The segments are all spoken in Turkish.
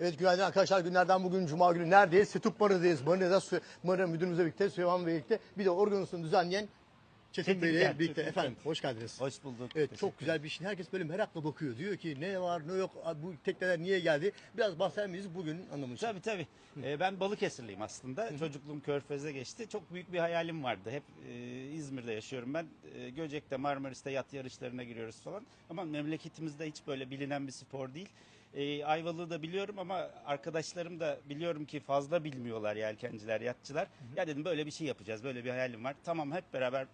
Evet günaydın arkadaşlar. Günlerden bugün Cuma günü neredeyiz? Setup Marina'dayız. Marina'da Sü- Marina müdürümüzle birlikte, Süleyman Bey'le birlikte. Bir de organizasyonu düzenleyen Çetin, Bey'le birlikte. Çetin Efendim hoş geldiniz. Hoş bulduk. Evet çok güzel bir şey. Herkes böyle merakla bakıyor. Diyor ki ne var ne yok bu tekneler niye geldi? Biraz bahseder miyiz bugün anlamı? Tabii tabii. Ee, ben Balıkesirliyim aslında. Çocukluğum Körfez'de geçti. Çok büyük bir hayalim vardı. Hep e, İzmir'de yaşıyorum ben. E, Göcek'te, Marmaris'te yat yarışlarına giriyoruz falan. Ama memleketimizde hiç böyle bilinen bir spor değil. E, Ayvalık'ı da biliyorum ama arkadaşlarım da biliyorum ki fazla bilmiyorlar yelkenciler, yatçılar. Ya dedim böyle bir şey yapacağız. Böyle bir hayalim var. Tamam hep beraber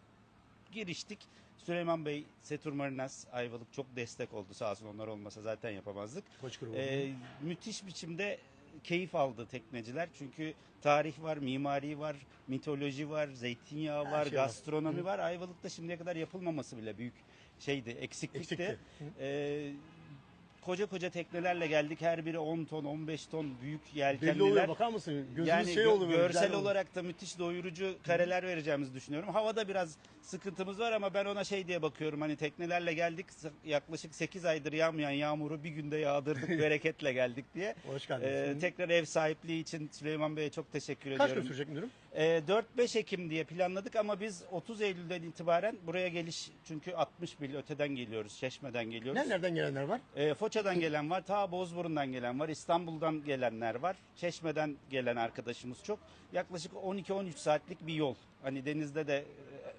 giriştik. Süleyman Bey, Setur Marinas, Ayvalık çok destek oldu. Sağ olsun onlar olmasa zaten yapamazdık. Ee, müthiş biçimde keyif aldı tekneciler. Çünkü tarih var, mimari var, mitoloji var, zeytinyağı Her var, şey var. gastronomi var. Ayvalık'ta şimdiye kadar yapılmaması bile büyük şeydi, eksiklikti. Eksikti. Ee, koca koca teknelerle geldik. Her biri 10 ton, 15 ton büyük Belli oluyor yelkenliler. bakar mısın? Gözünüz Yani şey oluyor. görsel olarak da müthiş doyurucu kareler vereceğimizi düşünüyorum. Havada biraz sıkıntımız var ama ben ona şey diye bakıyorum. Hani teknelerle geldik yaklaşık 8 aydır yağmayan yağmuru bir günde yağdırdık bereketle geldik diye. Hoş geldiniz. Ee, tekrar ev sahipliği için Süleyman Bey'e çok teşekkür Kaç gün ediyorum. sürecek müdürüm? Ee, 4-5 Ekim diye planladık ama biz 30 Eylül'den itibaren buraya geliş çünkü 60 mil öteden geliyoruz, Çeşme'den geliyoruz. Nerelerden gelenler var? Ee, Foça'dan gelen var, ta Bozburun'dan gelen var, İstanbul'dan gelenler var, Çeşme'den gelen arkadaşımız çok. Yaklaşık 12-13 saatlik bir yol. Hani denizde de e,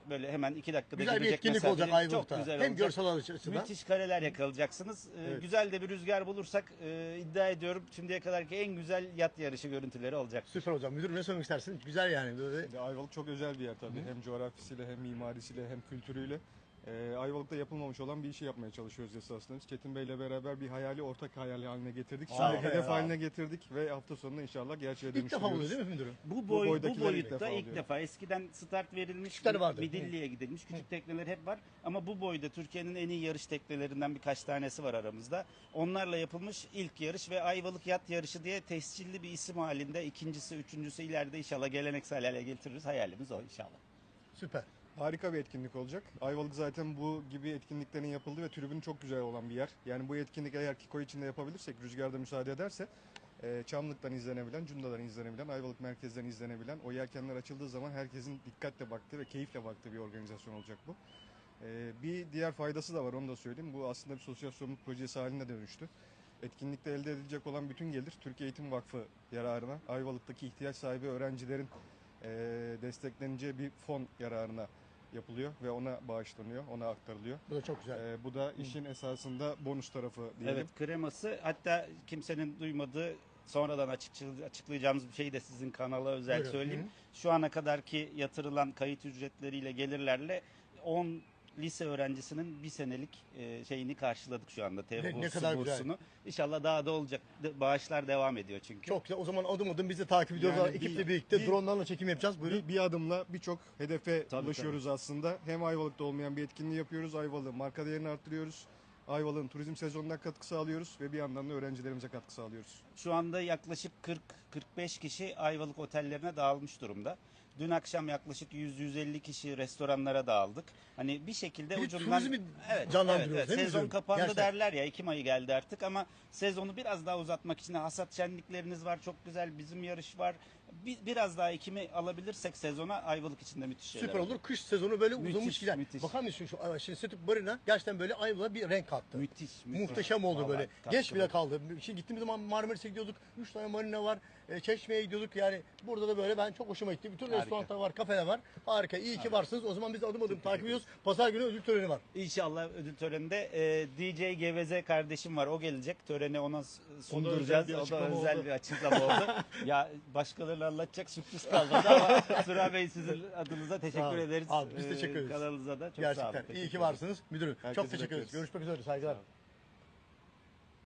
böyle hemen 2 dakikada Güzel bir gidecek etkinlik mesafede. olacak Çok Ayvalık'ta. güzel Hem olacak. görsel açıdan. Müthiş kareler yakalayacaksınız. Ee, Evet. Güzel de bir rüzgar bulursak e, iddia ediyorum şimdiye kadarki en güzel yat yarışı görüntüleri olacak. Süper hocam. Müdürüm ne söylemek istersin? Güzel yani böyle. Ya Ayvalık çok özel bir yer tabii. Hem coğrafyasıyla hem mimarisiyle hem kültürüyle. Ee, Ayvalık'ta yapılmamış olan bir işi yapmaya çalışıyoruz esasında. Biz Çetin Bey'le beraber bir hayali ortak hayali haline getirdik. Şimdi hedef ya. haline getirdik ve hafta sonunda inşallah gerçeğe İlk defa dönüştürüyoruz. oluyor değil mi müdürüm? Bu boy bu, boydakiler ilk boyutta defa ilk oluyor. defa. Eskiden start verilmiş, vardı. Midilli'ye gidilmiş. Küçük tekneler hep var. Ama bu boyda Türkiye'nin en iyi yarış teknelerinden birkaç tanesi var aramızda. Onlarla yapılmış ilk yarış ve Ayvalık Yat Yarışı diye tescilli bir isim halinde. ikincisi, üçüncüsü ileride inşallah geleneksel hale getiririz. Hayalimiz o inşallah. Süper. Harika bir etkinlik olacak. Ayvalık zaten bu gibi etkinliklerin yapıldığı ve tribünü çok güzel olan bir yer. Yani bu etkinlik eğer Kiko içinde yapabilirsek, rüzgarda müsaade ederse e, Çamlık'tan izlenebilen, Cunda'dan izlenebilen, Ayvalık merkezden izlenebilen, o yelkenler açıldığı zaman herkesin dikkatle baktığı ve keyifle baktığı bir organizasyon olacak bu. E, bir diğer faydası da var onu da söyleyeyim. Bu aslında bir sosyal sorumluluk projesi haline dönüştü. Etkinlikte elde edilecek olan bütün gelir Türkiye Eğitim Vakfı yararına, Ayvalık'taki ihtiyaç sahibi öğrencilerin e, destekleneceği bir fon yararına yapılıyor ve ona bağışlanıyor, ona aktarılıyor. Bu da çok güzel. E, bu da işin esasında bonus tarafı diyelim. Evet kreması hatta kimsenin duymadığı sonradan açıklayacağımız bir şeyi de sizin kanala özel Buyurun. söyleyeyim. Şu ana kadarki yatırılan kayıt ücretleriyle gelirlerle 10 lise öğrencisinin bir senelik e, şeyini karşıladık şu anda Ne- ne bursu, kadar güzel. bursunu. İnşallah daha da olacak. De- Bağışlar devam ediyor çünkü. Çok güzel. O zaman adım adım biz de takip ediyoruz. Yani Ekiple bir- birlikte bir- dronelarla çekim yapacağız. Buyurun. Bir, bir adımla birçok hedefe Tabii, ulaşıyoruz aslında. Hem Ayvalık'ta olmayan bir etkinliği yapıyoruz. Ayvalık'ın marka değerini arttırıyoruz. Ayvalık'ın turizm sezonuna katkı sağlıyoruz ve bir yandan da öğrencilerimize katkı sağlıyoruz. Şu anda yaklaşık 40-45 kişi Ayvalık otellerine dağılmış durumda. Dün akşam yaklaşık 100-150 kişi restoranlara dağıldık. Hani bir şekilde Bir ucundan turizmi evet, canlandırıyoruz, evet, değil mi Sezon bizim? kapandı Gerçekten. derler ya Ekim ayı geldi artık ama sezonu biraz daha uzatmak için hasat şenlikleriniz var çok güzel bizim yarış var. Bir, biraz daha Ekim'i alabilirsek sezona Ayvalık için de müthiş şeyler Süper olur. Kış sezonu böyle Müthiş, uzamış gider. müthiş. Bakar mısın şu şimdi Setup Marina gerçekten böyle Ayvalık'a bir renk kattı. Müthiş. müthiş. Muhteşem oldu Vallahi böyle. Geç bile kaldı. Şimdi gittiğimiz zaman Marmaris'e gidiyorduk. Üç tane marina var. E, Çeşme'ye gidiyorduk. Yani burada da böyle ben çok hoşuma gitti. Bütün Harika. restoranlar var, kafeler var. Harika. İyi ki varsınız. O zaman biz adım adım takip ediyoruz. Pazar günü ödül töreni var. İnşallah ödül töreninde e, DJ Geveze kardeşim var. O gelecek. Töreni ona s- sunduracağız. bir O da özel oldu. bir açıklama oldu. ya başkalarına anlatacak sürpriz kalmadı ama Sıra Bey sizin adınıza Sağ teşekkür olun. ederiz. Abi biz Ee, teşekkür ederiz. Kanalınıza da çok sağ olun. Gerçekten. İyi Teşekkür ki ederim. varsınız. Müdürüm çok Herkese teşekkür ederiz. bekleriz. Görüşmek üzere. Saygılar.